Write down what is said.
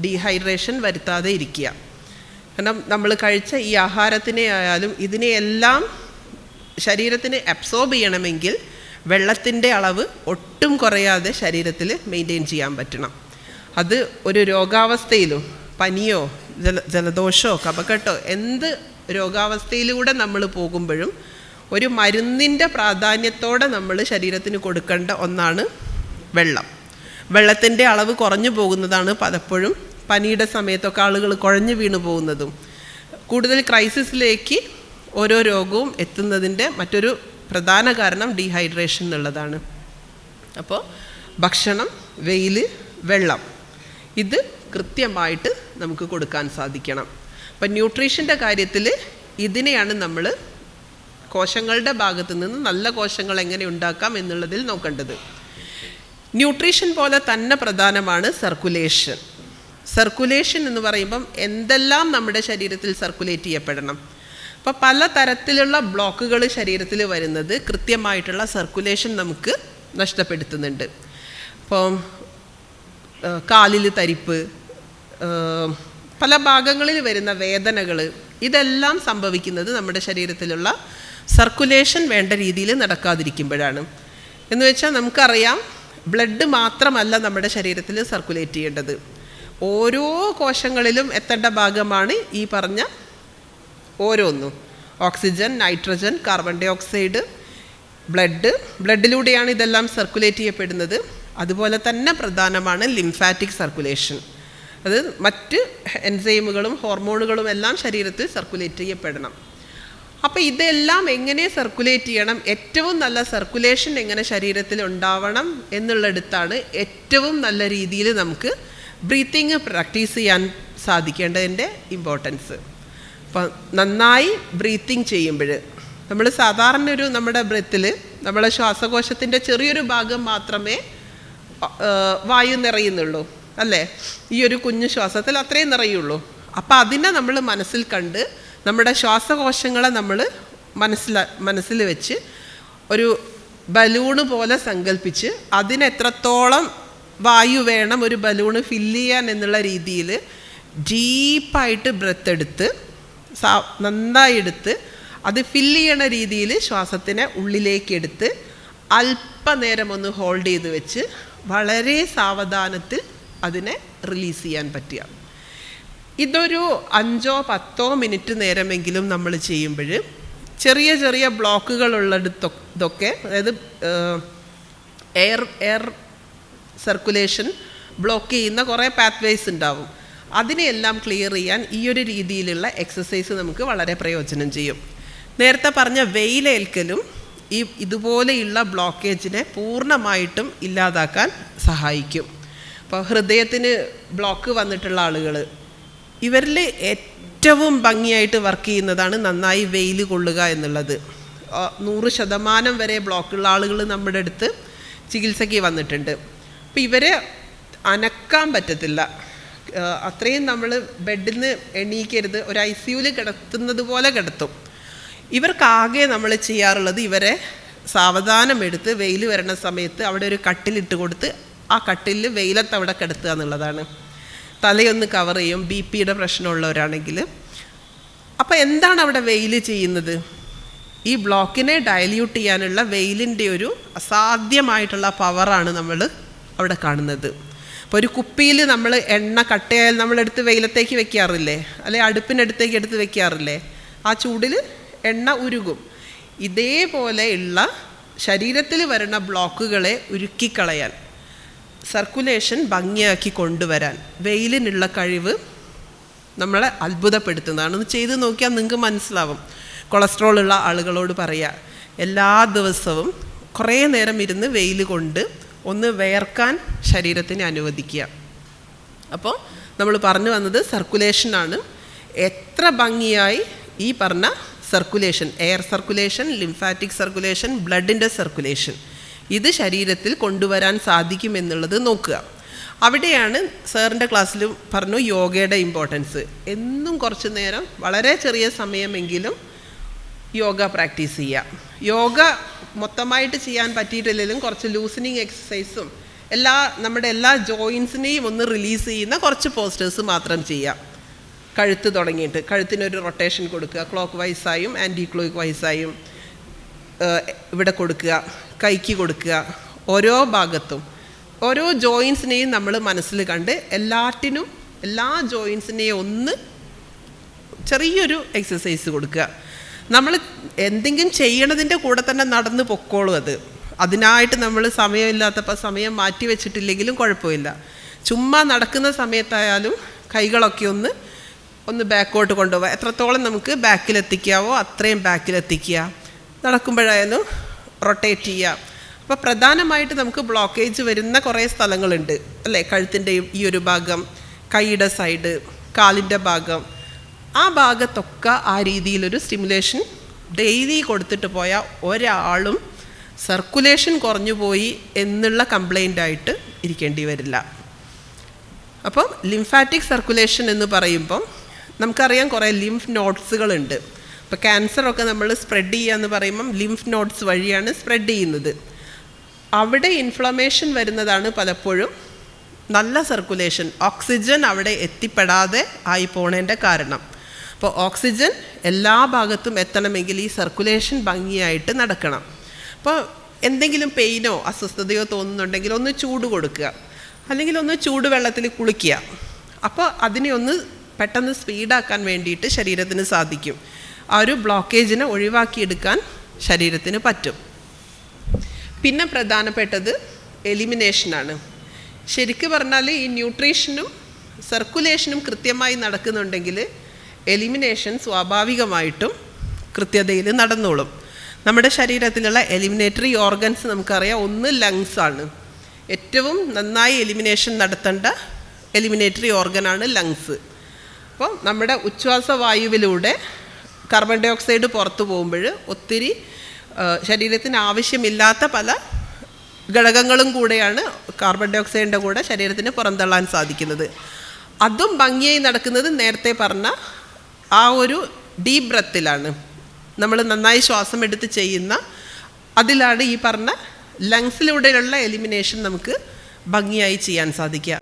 Dehydration വരുത്താതെ ഇരിക്കുക. കാരണം നമ്മൾ കഴിച്ച ഈ ആഹാരത്തിനെ ആയാലും ഇതിനെയെല്ലാം ശരീരത്തിന് അബ്സോർബ് ചെയ്യണമെങ്കിൽ വെള്ളത്തിന്റെ അളവ് ഒട്ടും കുറയാതെ ശരീരത്തിൽ മെയിന്റെയിൻ ചെയ്യാൻ പറ്റണം. അത് ഒരു രോഗാവസ്ഥയിലും പനിയോ ജല ജലദോഷമോ കപക്കെട്ടോ എന്ത് രോഗാവസ്ഥയിലൂടെ നമ്മൾ പോകുമ്പോഴും ഒരു മരുന്നിന്റെ പ്രാധാന്യത്തോടെ നമ്മൾ ശരീരത്തിന് കൊടുക്കേണ്ട ഒന്നാണ് വെള്ളം. വെള്ളത്തിന്റെ അളവ് കുറഞ്ഞു പോകുന്നതാണ് പലപ്പോഴും പനിയുടെ സമയത്തൊക്കെ ആളുകൾ കുഴഞ്ഞു വീണു പോകുന്നതും കൂടുതൽ ക്രൈസിസിലേക്ക് ഓരോ രോഗവും എത്തുന്നതിന്റെ മറ്റൊരു പ്രധാന കാരണം ഡീഹൈഡ്രേഷൻ എന്നുള്ളതാണ്. അപ്പോൾ ഭക്ഷണം വെയിൽ വെള്ളം ഇത് കൃത്യമായിട്ട് നമുക്ക് കൊടുക്കാൻ സാധിക്കണം. അപ്പം ന്യൂട്രീഷന്റെ കാര്യത്തിൽ ഇതിനെയാണ് നമ്മൾ കോശങ്ങളുടെ ഭാഗത്ത് നിന്ന് നല്ല കോശങ്ങൾ എങ്ങനെ ഉണ്ടാക്കാം എന്നുള്ളതിൽ നോക്കേണ്ടത്. ന്യൂട്രീഷൻ പോലെ തന്നെ പ്രധാനമാണ് സർക്കുലേഷൻ. സർക്കുലേഷൻ എന്ന് പറയുമ്പം എന്തെല്ലാം നമ്മുടെ ശരീരത്തിൽ സർക്കുലേറ്റ് ചെയ്യപ്പെടണം. അപ്പോൾ പല തരത്തിലുള്ള ബ്ലോക്കുകൾ ശരീരത്തിൽ വരുന്നത് കൃത്യമായിട്ടുള്ള സർക്കുലേഷൻ നമുക്ക് നഷ്ടപ്പെടുത്തുന്നുണ്ട്. അപ്പം കാലിൽ തരിപ്പ് പല ഭാഗങ്ങളിൽ വരുന്ന വേദനകൾ ഇതെല്ലാം സംഭവിക്കുന്നത് നമ്മുടെ ശരീരത്തിലുള്ള സർക്കുലേഷൻ വേണ്ട രീതിയിൽ നടക്കാതിരിക്കുമ്പോഴാണ്. എന്ന് വെച്ചാൽ നമുക്കറിയാം ബ്ലഡ് മാത്രമല്ല നമ്മുടെ ശരീരത്തിൽ സർക്കുലേറ്റ് ചെയ്യേണ്ടത്. ഓരോ കോശങ്ങളിലും എത്തേണ്ട ഭാഗമാണ് ഈ പറഞ്ഞ ഓരോന്നും. Oxygen nitrogen carbon dioxide blood. ബ്ലഡിലൂടെയാണ് ഇതെല്ലാം സർക്കുലേറ്റ് ചെയ്യപ്പെടുന്നത്. അതുപോലെ തന്നെ പ്രധാനമാണ് ലിംഫാറ്റിക് സർക്കുലേഷൻ അത് മറ്റ് എൻസൈമുകളും ഹോർമോണുകളും എല്ലാം ശരീരത്തിൽ സർക്കുലേറ്റ് ചെയ്യപ്പെടണം. അപ്പോൾ ഇതെല്ലാം എങ്ങനെ സർക്കുലേറ്റ് ചെയ്യണം? ഏറ്റവും നല്ല സർക്കുലേഷൻ എങ്ങനെ ശരീരത്തിൽ ഉണ്ടാവണം എന്നുള്ളിടത്താണ് ഏറ്റവും നല്ല രീതിയിൽ നമുക്ക് ബ്രീത്തിങ് പ്രാക്ടീസ് ചെയ്യാൻ സാധിക്കേണ്ടതിന്റെ ഇമ്പോർട്ടൻസ് അപ്പം നന്നായി ബ്രീത്തിങ് ചെയ്യുമ്പോൾ നമ്മൾ സാധാരണ ഒരു നമ്മുടെ ബ്രത്തിൽ നമ്മളെ ശ്വാസകോശത്തിന്റെ ചെറിയൊരു ഭാഗം മാത്രമേ വായു നിറയുന്നുള്ളൂ അല്ലേ? ഈ ഒരു കുഞ്ഞു ശ്വാസത്തിൽ അത്രയും നിറയുള്ളൂ. അപ്പം അതിനെ നമ്മൾ മനസ്സിൽ കണ്ട് നമ്മുടെ ശ്വാസകോശങ്ങളെ നമ്മൾ മനസ്സില മനസ്സിൽ വെച്ച് ഒരു ബലൂണ് പോലെ സങ്കല്പിച്ച് അതിന് എത്രത്തോളം വായു വേണം ഒരു ബലൂണ് ഫില്ല് ചെയ്യാൻ എന്നുള്ള രീതിയിൽ ഡീപ്പായിട്ട് ബ്രത്ത് എടുത്ത് സാ നന്നായി എടുത്ത് അത് ഫില്ല് ചെയ്യണ രീതിയിൽ ശ്വാസത്തിനെ ഉള്ളിലേക്ക് എടുത്ത് അല്പനേരം ഒന്ന് ഹോൾഡ് ചെയ്ത് വെച്ച് വളരെ സാവധാനത്തിൽ അതിനെ റിലീസ് ചെയ്യാൻ പറ്റുക. ഇതൊരു അഞ്ചോ പത്തോ മിനിറ്റ് നേരമെങ്കിലും നമ്മൾ ചെയ്യുമ്പോൾ ചെറിയ ചെറിയ ബ്ലോക്കുകൾ ഉള്ളിടത്തൊക്കെ അതായത് എയർ എയർ സർക്കുലേഷൻ ബ്ലോക്ക് ചെയ്യുന്ന കുറേ പാത്വേസ് ഉണ്ടാവും. അതിനെയെല്ലാം ക്ലിയർ ചെയ്യാൻ ഈ ഒരു രീതിയിലുള്ള എക്സസൈസ് നമുക്ക് വളരെ പ്രയോജനം ചെയ്യും. നേരത്തെ പറഞ്ഞ വെയിലേൽക്കലും ഈ ഇതുപോലെയുള്ള ബ്ലോക്കേജിനെ പൂർണമായിട്ടും ഇല്ലാതാക്കാൻ സഹായിക്കും. ഇപ്പോൾ ഹൃദയത്തിന് ബ്ലോക്ക് വന്നിട്ടുള്ള ആളുകൾ ഇവരിൽ ഏറ്റവും ഭംഗിയായിട്ട് വർക്ക് ചെയ്യുന്നതാണ് നന്നായി വെയിൽ കൊള്ളുക എന്നുള്ളത്. നൂറ് ശതമാനം വരെ ബ്ലോക്കുള്ള ആളുകൾ നമ്മുടെ അടുത്ത് ചികിത്സയ്ക്ക് വന്നിട്ടുണ്ട്. അപ്പോൾ ഇവരെ അനക്കാൻ പറ്റത്തില്ല. അത്രയും നമ്മൾ ബെഡിൽ നിന്ന് എണീക്കരുത്. ഒരു ഐ സിയുവിൽ കിടത്തുന്നത് പോലെ കിടത്തും. ഇവർക്കാകെ നമ്മൾ ചെയ്യാറുള്ളത് ഇവരെ സാവധാനം എടുത്ത് വെയിൽ വരണ സമയത്ത് അവിടെ ഒരു കട്ടിലിട്ട് കൊടുത്ത് ആ കട്ടിലിൽ വെയിലത്ത് അവിടെ കിടത്തുക എന്നുള്ളതാണ്. തലയൊന്ന് കവർ ചെയ്യും. ബി പിയുടെ പ്രശ്നമുള്ളവരാണെങ്കിൽ അപ്പോൾ എന്താണ് അവിടെ വെയിൽ ചെയ്യുന്നത്? ഈ ബ്ലോക്കിനെ ഡയല്യൂട്ട് ചെയ്യാനുള്ള വെയിലിന്റെ ഒരു അസാധ്യമായിട്ടുള്ള പവറാണ് നമ്മൾ അവിടെ കാണുന്നത്. അപ്പോൾ ഒരു കുപ്പിയിൽ നമ്മൾ എണ്ണ കട്ടയായാൽ നമ്മളെടുത്ത് വെയിലത്തേക്ക് വെക്കാറില്ലേ? അല്ലെ അടുപ്പിനടുത്തേക്ക് എടുത്ത് വെക്കാറില്ലേ? ആ ചൂടിൽ എണ്ണ ഉരുകും. ഇതേപോലെയുള്ള ശരീരത്തിൽ വരുന്ന ബ്ലോക്കുകളെ ഉരുക്കിക്കളയാൻ സർക്കുലേഷൻ ഭംഗിയാക്കി കൊണ്ടുവരാൻ വെയിലിനുള്ള കഴിവ് നമ്മളെ അത്ഭുതപ്പെടുത്തുന്നതാണ്. ഒന്ന് ചെയ്ത് നോക്കിയാൽ നിങ്ങൾക്ക് മനസ്സിലാവും. കൊളസ്ട്രോൾ ഉള്ള ആളുകളോട് പറയുക എല്ലാ ദിവസവും കുറേ നേരം ഇരുന്ന് വെയിൽ കൊണ്ട് ഒന്ന് വേർക്കാൻ ശരീരത്തിനെ അനുവദിക്കുക. അപ്പോൾ നമ്മൾ പറഞ്ഞു വന്നത് സർക്കുലേഷനാണ് എത്ര ഭംഗിയായി ഈ പറഞ്ഞ circulation air circulation lymphatic circulation ബ്ലഡിന്റെ circulation ഇത് ശരീരത്തിൽ കൊണ്ടുവരാൻ സാധിക്കുമെന്നുള്ളത് നോക്കുക. അവിടെയാണ് സാറിന്റെ ക്ലാസ്സിൽ പറഞ്ഞു യോഗയുടെ ഇമ്പോർട്ടൻസ് എന്നും കുറച്ച് നേരം വളരെ ചെറിയ സമയമെങ്കിലും യോഗ പ്രാക്ടീസ് ചെയ്യുക യോഗ മൊത്തമായിട്ട് ചെയ്യാൻ പറ്റിയിട്ടില്ലെങ്കിലും കുറച്ച് ലൂസനിങ് എക്സസൈസും എല്ലാ നമ്മുടെ എല്ലാ ജോയിൻസിനെയും ഒന്ന് റിലീസ് ചെയ്യുന്ന കുറച്ച് പോസ്റ്റേഴ്സ് മാത്രം ചെയ്യാം. കഴുത്ത് തുടങ്ങിയിട്ട് കഴുത്തിനൊരു റൊട്ടേഷൻ കൊടുക്കുക. ക്ലോക്ക് വൈസായും ആന്റി ക്ലോക്ക് വൈസായും ഇവിടെ കൊടുക്കുക. കൈക്ക് കൊടുക്കുക. ഓരോ ഭാഗത്തും ഓരോ ജോയിൻസിനെയും നമ്മൾ മനസ്സിൽ കണ്ട് എല്ലാറ്റിനും എല്ലാ ജോയിൻസിനെയും ഒന്ന് ചെറിയൊരു എക്സസൈസ് കൊടുക്കുക. നമ്മൾ എന്തെങ്കിലും ചെയ്യണതിന്റെ കൂടെ തന്നെ നടന്ന് പൊക്കോളും അത്. അതിനായിട്ട് നമ്മൾ സമയമില്ലാത്തപ്പോൾ സമയം മാറ്റി വെച്ചിട്ടില്ലെങ്കിലും കുഴപ്പമില്ല. ചുമ്മാ നടക്കുന്ന സമയത്തായാലും കൈകളൊക്കെ ഒന്ന് ഒന്ന് ബാക്കോട്ട് കൊണ്ടുപോകാം എത്രത്തോളം നമുക്ക് ബാക്കിലെത്തിക്കാവോ അത്രയും ബാക്കിലെത്തിക്കുക. നടക്കുമ്പോഴായാലും റൊട്ടേറ്റ് ചെയ്യുക. അപ്പോൾ പ്രധാനമായിട്ട് നമുക്ക് ബ്ലോക്കേജ് വരുന്ന കുറേ സ്ഥലങ്ങളുണ്ട്. അല്ലേ? കഴുത്തിന്റെ ഈ ഒരു ഭാഗം കൈയുടെ സൈഡ് കാലിന്റെ ഭാഗം ആ ഭാഗത്തൊക്കെ ആ രീതിയിലൊരു സ്റ്റിമുലേഷൻ ഡെയിലി കൊടുത്തിട്ട് പോയ ഒരാളും സർക്കുലേഷൻ കുറഞ്ഞു പോയി എന്നുള്ള കംപ്ലൈന്റ് ആയിട്ട് ഇരിക്കേണ്ടി വരില്ല. അപ്പം ലിംഫാറ്റിക് സർക്കുലേഷൻ എന്ന് പറയുമ്പം നമുക്കറിയാം കുറേ ലിംഫ് നോട്ട്സുകളുണ്ട് ഇപ്പോൾ ക്യാൻസറൊക്കെ നമ്മൾ സ്പ്രെഡ് ചെയ്യുക എന്ന് പറയുമ്പം ലിംഫ് നോട്ട്സ് വഴിയാണ് സ്പ്രെഡ് ചെയ്യുന്നത്. അവിടെ ഇൻഫ്ലമേഷൻ വരുന്നതാണ് പലപ്പോഴും നല്ല സർക്കുലേഷൻ ഓക്സിജൻ അവിടെ എത്തിപ്പെടാതെ ആയി പോണേന്റെ കാരണം. അപ്പോൾ ഓക്സിജൻ എല്ലാ ഭാഗത്തും എത്തണമെങ്കിൽ ഈ സർക്കുലേഷൻ ഭംഗിയായിട്ട് നടക്കണം. അപ്പോൾ എന്തെങ്കിലും പെയിനോ അസ്വസ്ഥതയോ തോന്നുന്നുണ്ടെങ്കിൽ ഒന്ന് ചൂട് കൊടുക്കുക. അല്ലെങ്കിൽ ഒന്ന് ചൂടുവെള്ളത്തിൽ കുളിക്കുക. അപ്പോൾ അതിനെ ഒന്ന് പെട്ടെന്ന് സ്പീഡാക്കാൻ വേണ്ടിയിട്ട് ശരീരത്തിന് സാധിക്കും. ആ ഒരു ബ്ലോക്കേജിനെ ഒഴിവാക്കിയെടുക്കാൻ ശരീരത്തിന് പറ്റും. പിന്നെ പ്രധാനപ്പെട്ടത് എലിമിനേഷനാണ് ശരിക്ക് പറഞ്ഞാൽ ഈ ന്യൂട്രീഷനും സർക്കുലേഷനും കൃത്യമായി നടക്കുന്നുണ്ടെങ്കിൽ എലിമിനേഷൻ സ്വാഭാവികമായിട്ടും കൃത്യതയിൽ നടന്നോളും. നമ്മുടെ ശരീരത്തിലുള്ള എലിമിനേറ്ററി ഓർഗൻസ് നമുക്കറിയാം ഒന്ന് ലങ്സ് ആണ്. ഏറ്റവും നന്നായി എലിമിനേഷൻ നടത്തേണ്ട എലിമിനേറ്ററി ഓർഗനാണ് ലങ്സ് അപ്പോൾ നമ്മുടെ ഉച്ഛ്വാസവായുവിലൂടെ കാർബൺ ഡൈ ഓക്സൈഡ് പുറത്തു പോകുമ്പോൾ ഒത്തിരി ശരീരത്തിന് ആവശ്യമില്ലാത്ത പല ഘടകങ്ങളും കൂടെയാണ് കാർബൺ ഡൈ ഓക്സൈഡിന്റെ കൂടെ ശരീരത്തിന് പുറന്തള്ളാൻ സാധിക്കുന്നത്. അതും ഭംഗിയായി നടക്കുന്നത് നേരത്തെ പറഞ്ഞ ആ ഒരു ഡീപ് ബ്രത്തിലാണ് നമ്മൾ നന്നായി ശ്വാസം എടുത്ത് ചെയ്യുന്ന അതിലാണ് ഈ പറഞ്ഞ ലങ്സിലൂടെയുള്ള എലിമിനേഷൻ നമുക്ക് ഭംഗിയായി ചെയ്യാൻ സാധിക്കുക.